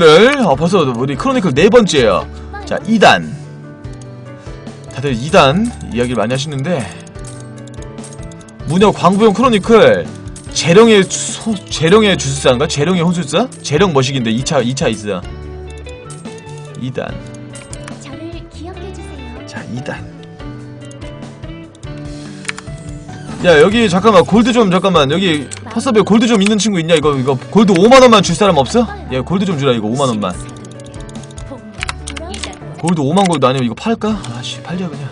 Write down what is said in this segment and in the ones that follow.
를 어, 벌써 우리 크로니클 네 번째예요. 자, 2단. 다들 2단 이야기를 많이 하시는데 무녀 광부용 크로니클 재령의 소, 재령의 주술사인가? 재령의 혼술사? 재령 머시기인데 2차 2차 있어. 2단. 저를 기억해 주세요. 자, 2단. 야, 여기 잠깐만 골드 좀 잠깐만. 여기 파서벨 골드 좀 있는 친구 있냐? 이거 이거 골드 5만 원만 줄 사람 없어? 야, 골드 좀 주라. 이거 5만 원만. 골드 5만 골드 아니면 이거 팔까? 아씨 팔려 그냥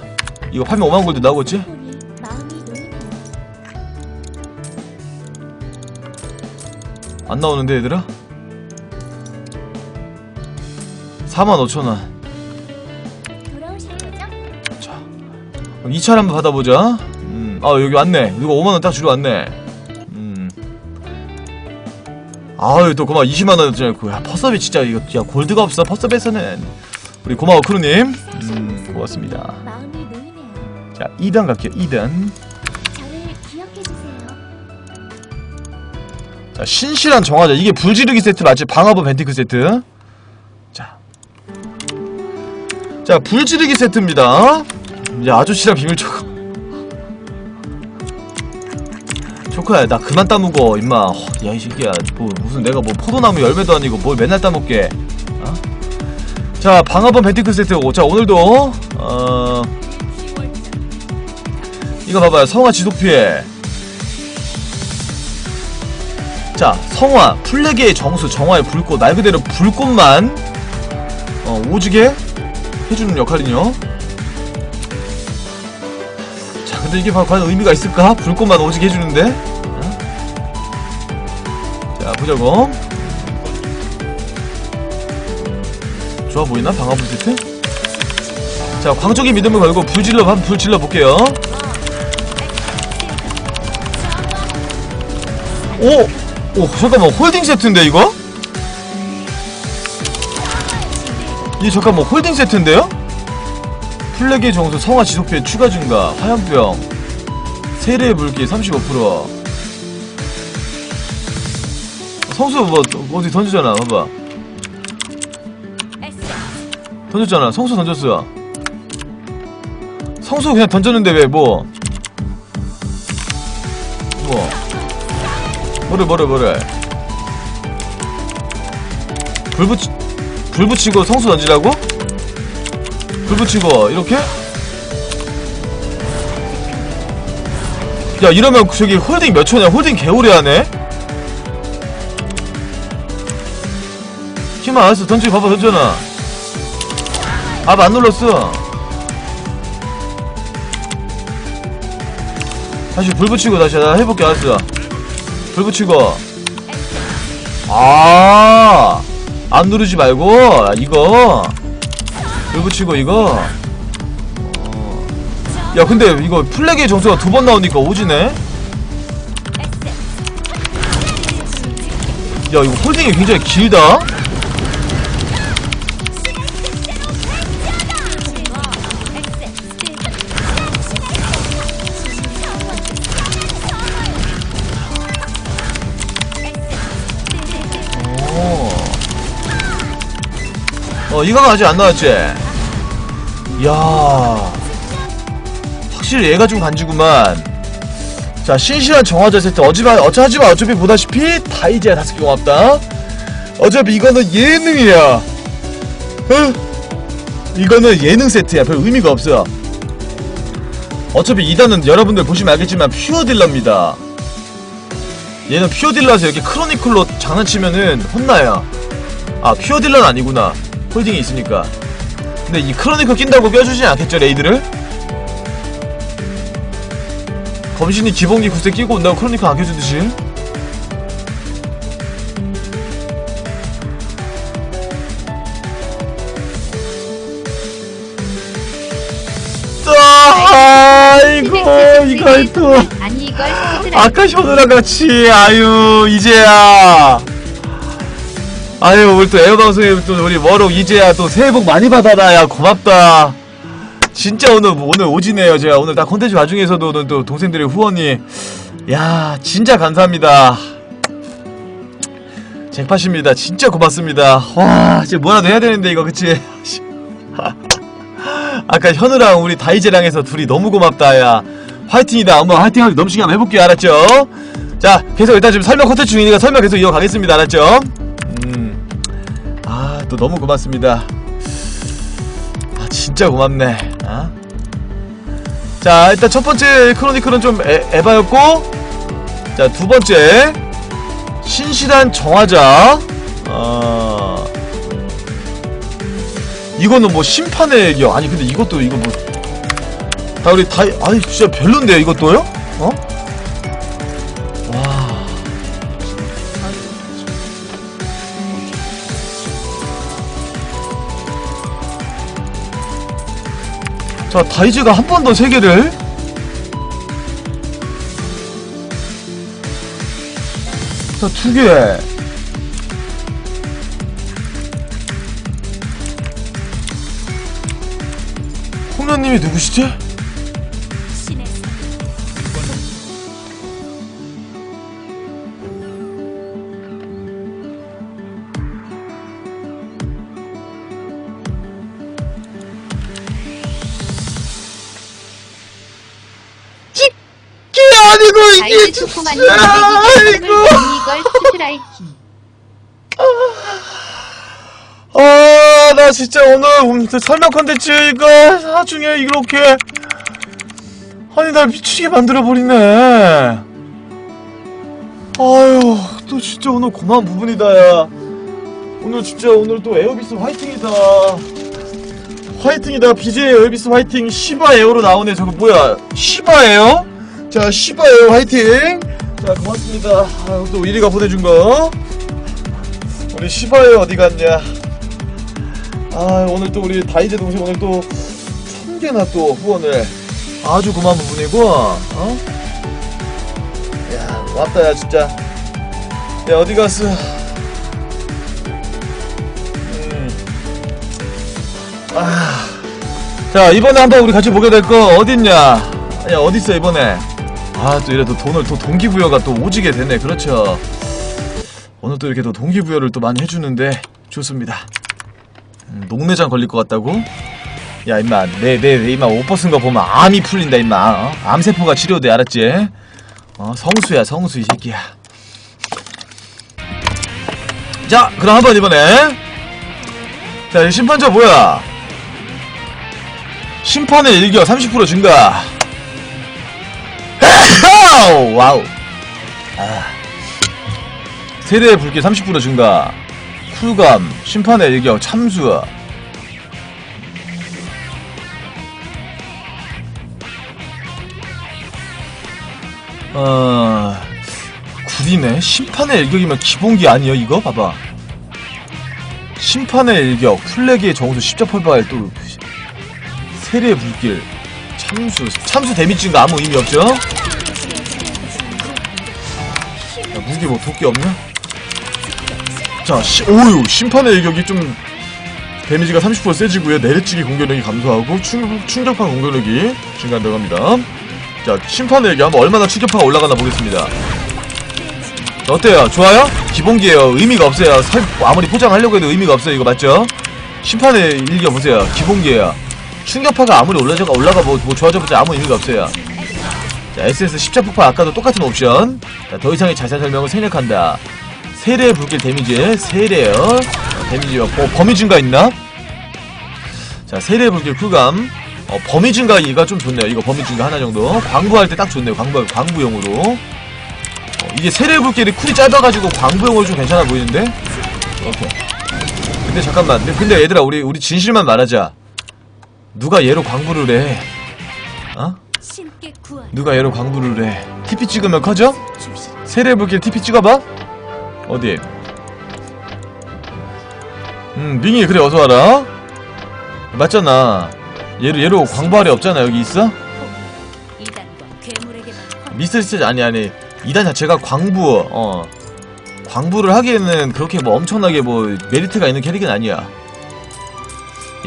이거 팔면 5만 골드 나오겠지? 안 나오는데 얘들아? 4만 5천원 돌아오실 거죠? 자 2차를 한번 받아보자 음, 아 여기 왔네 이거 5만원 딱 주러 왔네 음 아유 또 고마워 20만원 잖아 야 퍼서비 진짜 이거 야 골드가 없어 퍼서비에서는 우리 고마워 크루님 음 고맙습니다. 자 2단 갈게요 2단 저를 기억해 주세요. 자, 신실한 정화자. 이게 불지르기 세트 맞지? 방어부 벤티크 세트. 자. 자, 불지르기 세트입니다. 이제 아저씨랑 비밀 초코. 초코야, 나 그만 따먹어, 임마. 허, 야, 이 새끼야. 뭐, 무슨 내가 뭐 포도나무 열매도 아니고 뭘 맨날 따먹게. 어? 자, 방어부 벤티크 세트고. 자, 오늘도, 어. 이거 봐봐요. 성화 지속 피해. 자, 성화, 플레게의 정수, 정화의 불꽃, 말 그대로 불꽃만 어, 오지게 해주는 역할이요. 자, 근데 이게 바- 과연 의미가 있을까? 불꽃만 오지게 해주는데? 어? 자, 보자고. 좋아 보이나? 방어불 세트? 자, 광적인 믿음을 걸고 불질러, 한번 불질러 볼게요. 오! 오 잠깐만 홀딩 세트인데 이거? 이 잠깐만 홀딩 세트인데요? 플래그의 정수 성화 지속피해 추가 증가 화염병 세례의 물기 35% 성수 뭐 어디 던지잖아 봐봐. 던졌잖아 성수 던졌어. 성수 그냥 던졌는데 왜뭐? 뭐? 뭐래 뭐래 뭐래? 불 붙이 불 붙이고 성수 던지라고? 불 붙이고 이렇게? 야 이러면 저기 홀딩 몇 초냐? 홀딩 개오래 하네? 힘 알았어. 던지 봐봐 던져놔. 아안 눌렀어. 다시 불 붙이고 다시 나 해볼게 알았어. 불 붙이고. 아, 안 누르지 말고. 아, 이거 불 붙이고 이거 어. 야 근데 이거 플래그의 점수가 두 번 나오니까 오지네 야 이거 홀딩이 굉장히 길다 어 이거가 아직 안 나왔지? 이야. 확실히 얘가 좀 간지구만. 자 신실한 정화자 세트. 어지마 어차하지마. 어차피 보다시피 다 이제 다섯 개 고맙다. 어차피 이거는 예능이야. 어? 이거는 예능 세트야. 별 의미가 없어. 어차피 2단은 여러분들 보시면 알겠지만 퓨어 딜러입니다. 얘는 퓨어 딜러라서 이렇게 크로니클로 장난치면은 혼나요. 아 퓨어 딜러는 아니구나. 홀딩이 있으니까 근데 이 크로니클 낀다고 껴주진 않겠죠 레이드를? 검신이 기본기 구세 끼고 온다고 크로니클 안 껴주듯이. 아, 아이고 이걸 또 아까 현우랑 같이. 아유 이제야 아유 우리 또 에어방송에 또 우리 워록 이제야 또 새해 복 많이 받아라 야 고맙다 진짜 오늘 오늘 오지네요 제가 오늘 다 콘텐츠 와중에서도 오늘 또 동생들의 후원이 야 진짜 감사합니다 잭팟입니다. 진짜 고맙습니다. 와, 이제 뭐라도 해야 되는데 이거 그치? 아까 현우랑 우리 다이제랑 해서 둘이 너무 고맙다 야. 화이팅이다. 엄마 화이팅하기 넘치게 한번 해볼게요. 알았죠? 자, 계속 일단 지금 설명 컨텐츠 중이니까 설명 계속 이어가겠습니다. 알았죠? 음, 아, 또 너무 고맙습니다. 아, 진짜 고맙네. 아? 자, 일단 첫 번째 크로니클은 좀 에, 에바였고, 자, 두 번째. 신실한 정화자. 어. 이거는 뭐 심판의 얘기야. 아니, 근데 이것도, 이거 뭐. 다 우리 다, 아니, 진짜 별론데요, 이것도요? 어? 자, 다이즈가 한 번 더 세 개를. 자, 두 개. 홍련님이 누구시지? 아니고 이게 진짜. 아이고. 스트라이키 아, 나 진짜 오늘 음, 설명 컨텐츠 이거 나중에 이렇게 아니 날 미치게 만들어버리네. 아유 또 진짜 오늘 고마운 부분이다 야. 오늘 진짜 오늘 또 에어비스 화이팅이다. 화이팅이다. BJ 에어비스 화이팅. 시바 에어로 나오네. 저거 뭐야? 시바 에어? 자 에어 화이팅! 자 고맙습니다. 아유 또 이리가 보내준 거. 우리 에어 어디 갔냐? 아 오늘 또 우리 다이제 동생 오늘 또 천개나 또 후원을 아주 고마운 부분이고 어? 야 왔다 야 진짜. 야 어디 갔어? 음. 아. 자 이번에 한번 우리 같이 보게 될 거 어딨냐? 야 어딨어 이번에 아 또 이래도 돈을 또 동기부여가 또 오지게 되네. 그렇죠. 오늘 또 이렇게 또 동기부여를 또 많이 해주는데 좋습니다. 음, 녹내장 걸릴 것 같다고? 야 임마. 내 내 내 임마 옷 벗은 거 보면 암이 풀린다 임마. 어? 암세포가 치료돼 알았지? 어 성수야 성수 이 새끼야. 자 그럼 한번 이번에. 자이 심판자 뭐야? 심판의 일격 30% 증가 와우 아. 세대의 불길 30% 증가 쿨감, 심판의 일격, 참수. 어, 구리네. 심판의 일격이면 기본기 아니에요, 이거? 봐봐. 심판의 일격, 플래기의 정수, 십자폴발, 또, 세례의 불길, 참수. 참수 데미지가 아무 의미 없죠? 야, 무기 뭐 도끼 없냐? 자, 시, 오유 심판의 일격이 좀 데미지가 30% 세지고요. 내리치기 공격력이 감소하고 충, 충격파 공격력이 증가한다고 합니다. 자, 심판의 일격 한번 얼마나 충격파가 올라가나 보겠습니다. 자, 어때요? 좋아요? 기본기예요. 의미가 없어요. 설, 아무리 포장하려고 해도 의미가 없어요. 이거 맞죠? 심판의 일격 보세요. 기본기예요. 충격파가 아무리 올라가 올라가 뭐, 뭐 좋아져봤자 아무 의미가 없어요. 자, SS 십자 폭파 아까도 똑같은 옵션. 자, 더 이상의 자세한 설명을 생략한다. 세례 불길 데미지 세례요. 어, 데미지 어, 범위 증가 있나? 자 세례 불길 쿨감. 어, 범위 증가가 좀 좋네요. 이거 범위 증가 하나 정도. 광부할 때 딱 좋네요. 광부, 광부용으로. 어, 이게 세례 불길이 쿨이 짧아가지고 광부용으로 좀 괜찮아 보이는데? 오케이. 근데 잠깐만. 근데 얘들아 우리 우리 진실만 말하자. 누가 얘로 광부를 해? 어? 누가 얘로 광부를 해 TP 찍으면 커져? 줍시다 세례 불길 TP 찍어봐? 어디? 음, 밍이 그래 어서 와라. 맞잖아. 얘로 얘로 광부할이 없잖아. 여기 있어? 미스터 스테이지 아니 아니. 이단 자체가 광부 어 광부를 하기에는 그렇게 뭐 엄청나게 뭐 메리트가 있는 캐릭은 아니야.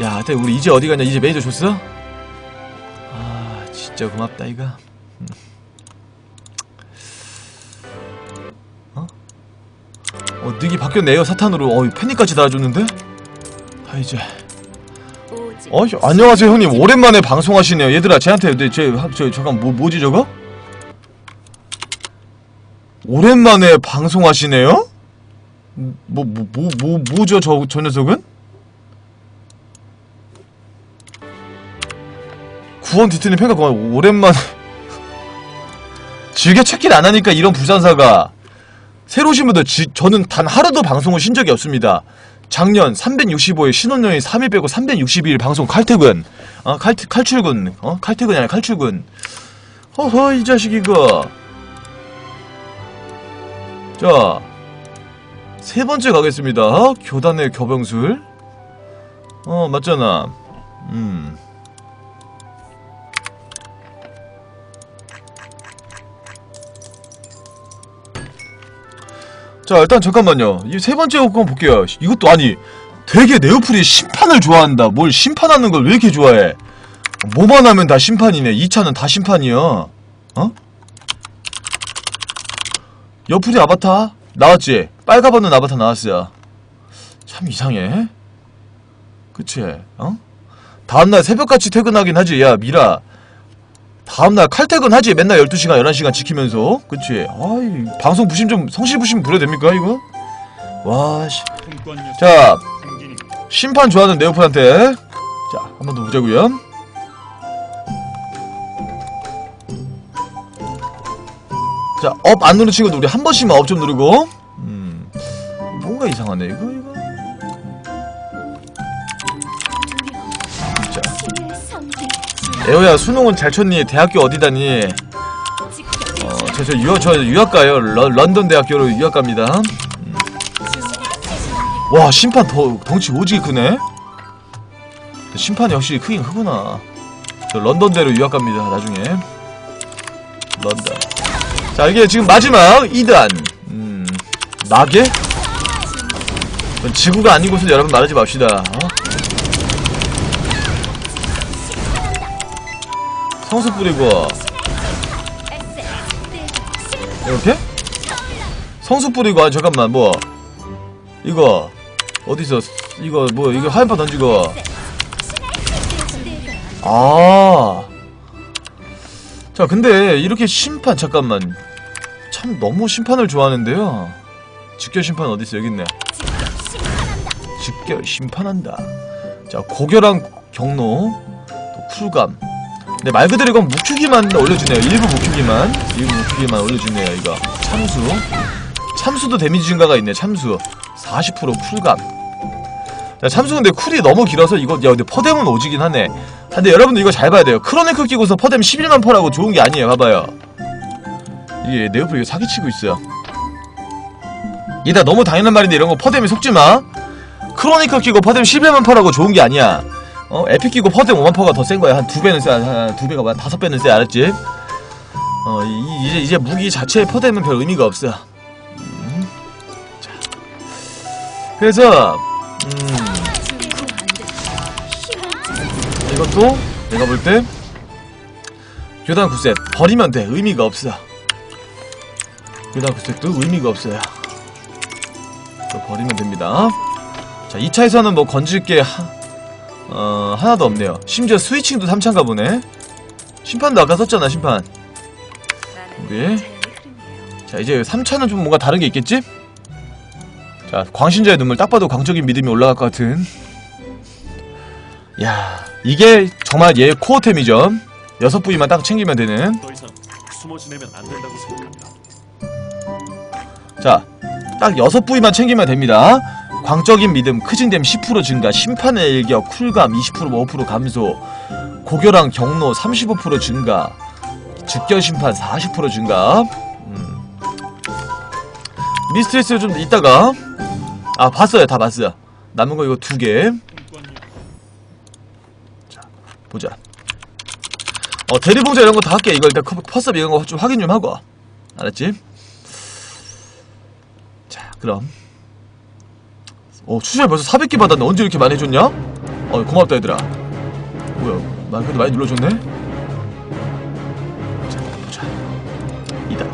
야, 근데 우리 이제 어디 갔냐? 이제 메이저 줬어? 아, 진짜 고맙다 이거. 음. 어? 어 닉이 바뀌었네요 사탄으로. 어 패닉까지 달아줬는데? 아 이제. 어 저- 안녕하세요 형님. 오랜만에 방송하시네요. 얘들아 쟤한테 내, 쟤, 하- 저 잠깐 뭐 뭐지 저거? 오랜만에 방송하시네요? 뭐 뭐 뭐 뭐 뭐죠 저 저 녀석은 구원 뒤트는 평가 그만 오랜만에. 즐겨 찾길 안 하니까 이런 불산사가 새로 오신 분들 지, 저는 단 하루도 방송을 쉰 적이 없습니다. 작년 365일 신혼여행 3일 빼고 362일 방송 칼퇴근. 어, 칼, 칼출근 어? 칼퇴근이 아니라 칼출근. 허허 이 자식 이거. 자 세 번째 가겠습니다. 어? 교단의 교병술. 어 맞잖아. 음 자 일단 잠깐만요. 이 세 번째 거 한번 볼게요. 이것도 아니 되게 네오플이 심판을 좋아한다. 뭘 심판하는 걸 왜 이렇게 좋아해? 뭐만 하면 다 심판이네. 2차는 다 심판이야. 어? 여풀이 아바타 나왔지? 빨가벗는 아바타 나왔어요. 참 이상해. 그치? 어? 다음날 새벽같이 퇴근하긴 하지. 야 미라 다음날 칼퇴근 하지. 맨날 12시간 11시간 지키면서. 그치? 아이 방송 부심 좀 성실 부심 부려도 됩니까 이거? 와씨. 자. 심판 좋아하는 네오플한테. 자 한 번 더 보자고요. 자업 안 누르는 친구도 우리 한 번씩만 업 좀 누르고. 음 뭔가 이상하네 이거 에어야 수능은 잘 쳤니 대학교 어디 다니 지켜 어, 저, 저 유학, 저 유학 가요. 러, 런던 대학교로 유학 갑니다. 음. 와, 심판 더, 덩치 오지게 크네? 심판이 확실히 크긴 크구나. 저 런던대로 유학 갑니다, 나중에. 런던. 자, 이게 지금 마지막 2단. 음, 나게? 지구가 아닌 곳을 여러분 말하지 맙시다. 어? 성수 뿌리고, 이렇게? 성수 뿌리고. 아 잠깐만 뭐. 이거 어디서 이거 뭐 이거 하얀파 던지고. 아. 자 근데 이렇게 심판 잠깐만. 참 너무 심판을 좋아하는데요. 직결 심판 어디 있어? 여기 있네. 직결 심판한다. 자 고결한 경로 또 쿨감 네, 말 그대로 이건 묵히기만 올려주네요. 일부 묵히기만. 일부 묵히기만 올려주네요, 이거. 참수. 참수도 데미지 증가가 있네, 참수. 40% 쿨감. 자, 참수 근데 쿨이 너무 길어서 이거, 야, 근데 퍼뎀은 오지긴 하네. 아, 근데 여러분들 이거 잘 봐야 돼요. 크로네크 끼고서 퍼뎀 11만 퍼라고 좋은 게 아니에요, 봐봐요. 이게 네오플 이거 사기치고 있어요. 얘다 너무 당연한 말인데 이런 거 퍼뎀에 속지 마. 크로니커 끼고 퍼뎀 11만 퍼라고 좋은 게 아니야. 어 에픽 끼고 퍼뎀 5만 퍼가 더 센 거야 한 두 배는 세 한두 배가 뭐야 다섯 배는 세 알았지? 어 이, 이제 이제 무기 자체의 퍼뎀은 별 의미가 없어. 음. 자 그래서 음 이것도 내가 볼 때 교단 9셋 버리면 돼 의미가 없어. 교단 9셋도 의미가 없어요. 버리면 됩니다. 자 2차에서는 뭐 건질 게 하, 어, 하나도 없네요. 심지어 스위칭도 3차인가 보네. 심판도 아까 썼잖아, 심판. 우리. 자, 이제 3차는 좀 뭔가 다른 게 있겠지? 자, 광신자의 눈물. 딱 봐도 광적인 믿음이 올라갈 것 같은. 야 이게 정말 얘 코어템이죠. 여섯 부위만 딱 챙기면 되는. 자, 딱 여섯 부위만 챙기면 됩니다. 광적인 믿음, 크진됨 10% 증가, 심판의 일격, 쿨감 20% 5% 감소, 고결한 경로 35% 증가, 즉결 심판 40% 증가. 음. 미스트레스 좀 이따가 아 봤어요, 다 봤어요. 남은 거 이거 두 개. 녀석 보자. 어 대리봉자 이런 거 다 할게. 이거 일단 커- 퍼스업 이런 거 좀 확인 좀 하고. 알았지? 자, 그럼. 어 추절 벌써 400개 받았네 언제 이렇게 많이 해줬냐? 어 고맙다 얘들아 뭐야 나 그래도 많이 눌러줬네? 자 이다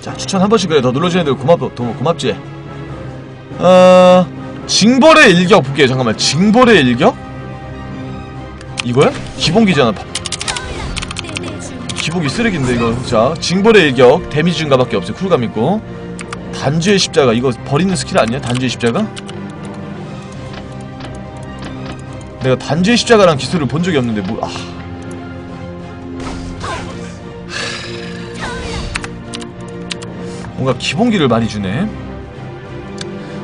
자 추천 한 번씩 그래 더 눌러주는 애들 고맙, 더 고맙지? 어... 징벌의 일격 볼게요 잠깐만 징벌의 일격? 이거야? 기본기잖아? 기복이 쓰레기인데 이거. 자 징벌의 일격. 데미지 증가밖에 없어요. 쿨감 있고. 단주의 십자가. 이거 버리는 스킬 아니야? 단주의 십자가? 내가 단주의 십자가란 기술을 본 적이 없는데 뭐 아. 뭔가 기본기를 많이 주네.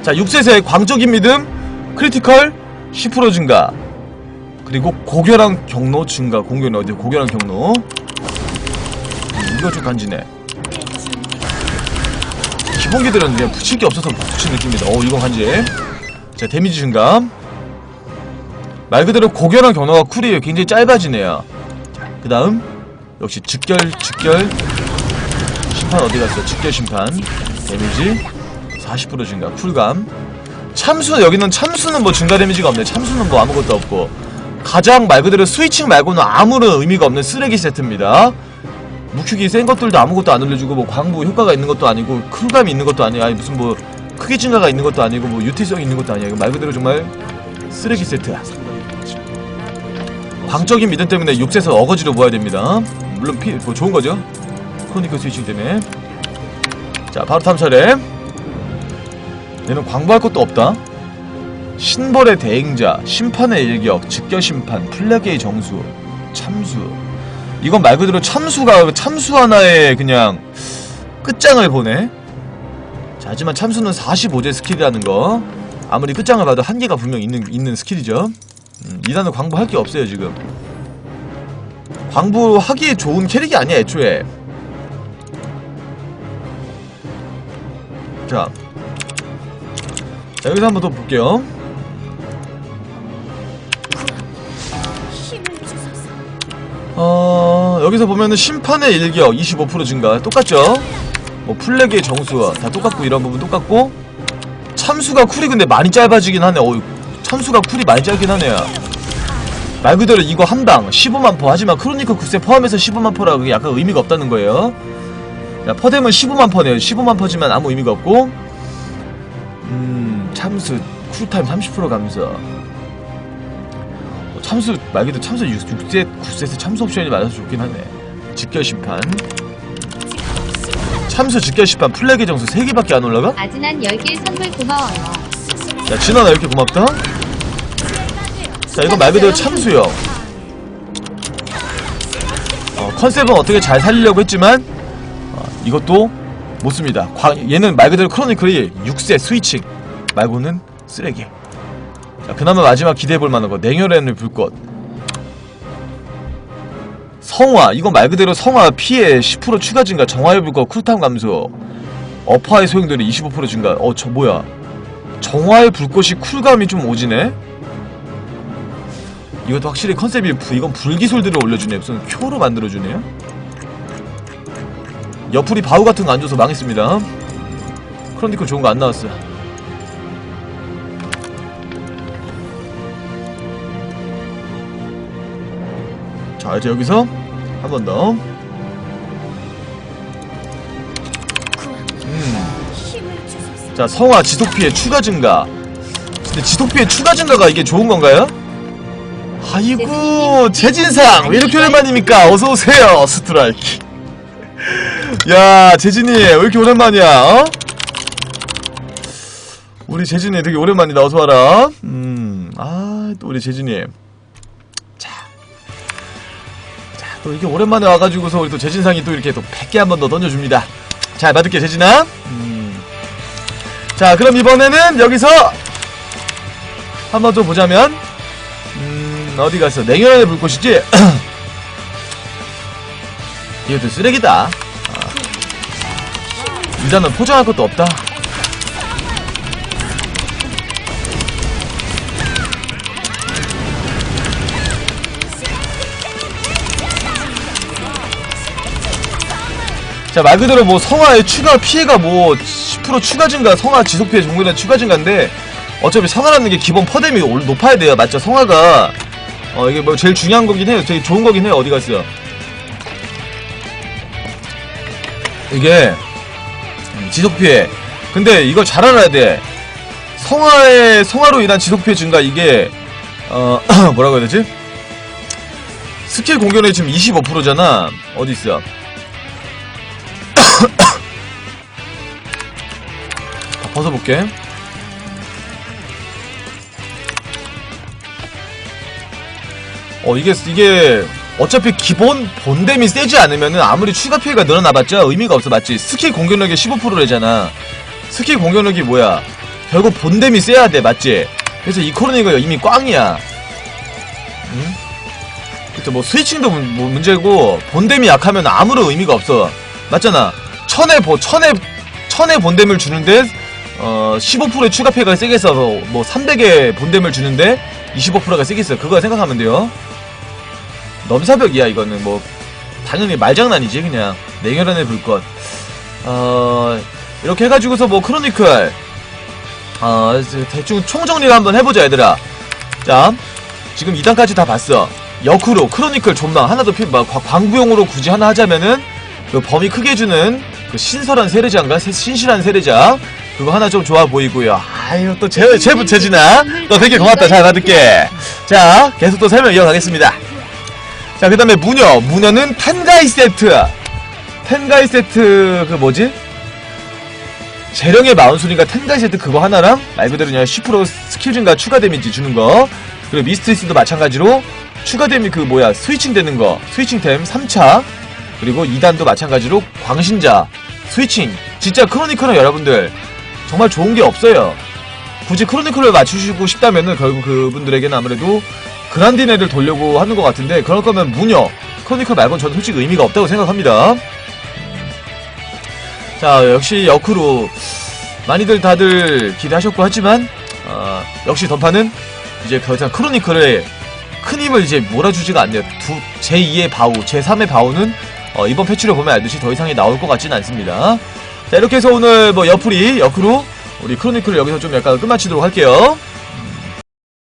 자 6세세 광적인 믿음 크리티컬 10% 증가 그리고 고결한 경로 증가 공격은 어디 고결한 경로 음, 이거 좀 간지네 기본기들은 그냥 붙일 게 없어서 붙인 느낌이다. 어, 이거 간지. 자, 데미지 증감. 말 그대로 고결한 경로가 쿨이에요. 굉장히 짧아지네요. 자, 그 다음. 역시 직결, 직결. 심판 어디 갔어? 직결 심판. 데미지. 40% 증가. 쿨감. 참수, 여기는 참수는 뭐 증가 데미지가 없네. 참수는 뭐 아무것도 없고. 가장 말 그대로 스위칭 말고는 아무런 의미가 없는 쓰레기 세트입니다. 묵히기 센 것들도 아무것도 안 올려주고 뭐 광부 효과가 있는 것도 아니고 쿨감이 있는 것도 아니야. 아니 무슨 뭐 크기 증가가 있는 것도 아니고 뭐 유티성이 있는 것도 아니야. 말 그대로 정말 쓰레기 세트야. 광적인 믿음 때문에 6세에서 어거지로 모아야 됩니다. 물론 피, 뭐 좋은 거죠? 크로니클 스위칭 때문에. 자 바로 다음 차례. 얘는 광부할 것도 없다 신벌의 대행자 심판의 일격 직결 심판 플래그의 정수 참수. 이건 말 그대로 참수가 참수 하나에 그냥 끝장을 보네. 자 하지만 참수는 45제 스킬이라는 거. 아무리 끝장을 봐도 한계가 분명 있는 있는 스킬이죠. 음, 이단은 광부할 게 없어요 지금. 광부하기에 좋은 캐릭이 아니야 애초에. 자, 자 여기서 한번 더 볼게요 여기서 보면은 심판의 일격 25% 증가. 똑같죠? 뭐 플래그의 정수 다 똑같고 이런 부분 똑같고. 참수가 쿨이 근데 많이 짧아지긴 하네. 어 참수가 쿨이 많이 짧긴 하네요. 말 그대로 이거 한 방 15만 퍼 하지만 크로니클 9세 포함해서 15만 퍼라 그게 약간 의미가 없다는 거예요. 야 퍼뎀은 15만 퍼네요. 15만 퍼지만 아무 의미가 없고. 음 참수 쿨타임 30% 감소 어, 참수 말 그대로 참수 6, 6세 9세에서 참수 옵션이 많아서 좋긴 하네. 직결 심판. 참수 직결 심판 플래그 정수 3개밖에 안 올라가? 아즈난 10개 선물 고마워요. 야 진아나 이렇게 고맙다? 자 이건 말 그대로 참수요. 어, 컨셉은 어떻게 잘 살리려고 했지만 어, 이것도 못씁니다. 광- 얘는 말 그대로 크로니클이 6세 스위칭 말고는 쓰레기 자 그나마 마지막 기대해볼 만한 거 냉혈의 불꽃 성화 이건 말 그대로 성화 피해 10% 추가 증가 정화의 불꽃 쿨타임 감소. 어파의 소용돌이 25% 증가. 어 저 뭐야? 정화의 불꽃이 쿨감이 좀 오지네? 이것도 확실히 컨셉이 부- 이건 불기술들을 올려주네. 무슨 쿄로 만들어주네요? 옆구리 바우 같은 거 안 줘서 망했습니다. 크로니클 좋은 거 안 나왔어 자 이제 여기서 한 번 더. 음. 힘을 주소서 자 성화 지속피해 추가 증가. 근데 지속피해 추가 증가가 이게 좋은 건가요? 아이고 재진상! 왜 이렇게 오랜만입니까? 어서 오세요 스트라이크. 야 재진이 왜 이렇게 오랜만이야 어? 우리 재진이 되게 오랜만이다 어서 와라. 음 아 또 우리 재진이 또 이렇게 오랜만에 와가지고서 우리 또 재진상이 또 이렇게 또 100개 한번 더 던져줍니다. 잘 받을게 재진아. 음. 자 그럼 이번에는 여기서 한번 또 보자면 음 어디 갔어 냉혈의 불꽃이지? 이것도 쓰레기다. 아. 일단은 포장할 것도 없다 자, 말 그대로 뭐 성화의 추가 피해가 뭐 10% 추가 증가, 성화 지속 피해 정도는 추가 증가인데 어차피 성화라는 게 기본 퍼뎀이 올- 높아야 돼요. 맞죠? 성화가 어 이게 뭐 제일 중요한 거긴 해요. 되게 좋은 거긴 해요. 어디 갔어요? 이게 음, 지속 피해. 근데 이걸 잘 알아야 돼. 성화의 성화로 인한 지속 피해 증가 이게 어 뭐라고 해야 되지? 스킬 공격력이 지금 25%잖아. 어디 있어? 다 벗어볼게. 어 이게 이게 어차피 기본 본뎀이 세지 않으면은 아무리 추가 피해가 늘어나봤자 의미가 없어 맞지? 스킬 공격력이 15%래잖아. 스킬 공격력이 뭐야? 결국 본뎀이 세야 돼 맞지? 그래서 이 코로니가 이미 꽝이야. 응? 그쵸 뭐 스위칭도 문, 뭐 문제고 본뎀이 약하면 아무런 의미가 없어. 맞잖아. 천에 보 천에 천에 본뎀을 주는데 어 15%의 추가 피해가 세게 써서 뭐 300의 본뎀을 주는데 25%가 세게 써. 그거 생각하면 돼요. 넘사벽이야 이거는 뭐. 당연히 말장난이지 그냥. 냉혈한의 불꽃. 어 이렇게 해가지고서 뭐 크로니클. 어 대충 총정리를 한번 해보자 얘들아. 자 지금 2단까지 다 봤어. 역으로 크로니클 존망 하나도 필 뭐, 과- 광부용으로 굳이 하나 하자면은 그 범위 크게 주는 그 신설한 세례자인가 세- 신실한 세례자 그거 하나 좀 좋아 보이고요 아유 또 제 제부 재진아 너 되게 고맙다 잘 받을게 자 계속 또 설명 이어가겠습니다 자, 그 다음에 무녀. 무녀는 텐가이 세트. 텐가이 세트, 그 뭐지? 재령의 마운술인가 텐가이 세트 그거 하나랑 말 그대로 그냥 10% 스킬 증가 추가 데미지 주는 거. 그리고 미스트리스도 마찬가지로 추가 데미 그 뭐야 스위칭 되는 거. 스위칭 템 3차. 그리고 2단도 마찬가지로 광신자. 스위칭. 진짜 크로니클은 여러분들 정말 좋은 게 없어요. 굳이 크로니클을 맞추시고 싶다면은 결국 그분들에게는 아무래도 애들 돌려고 하는 것 같은데 그럴 거면 무녀 크로니클 말고는 저는 솔직히 의미가 없다고 생각합니다 자 역시 역으로 많이들 다들 기대하셨고 하지만 어, 역시 던파는 이제 더 이상 크로니클에 큰 힘을 이제 몰아주지가 않네요 두, 제2의 바우 제3의 바우는 어, 이번 패치를 보면 알듯이 더 이상이 나올 것 같지는 않습니다. 자 이렇게 해서 오늘 뭐 옆풀이 역으로 우리 크로니클을 여기서 좀 약간 끝마치도록 할게요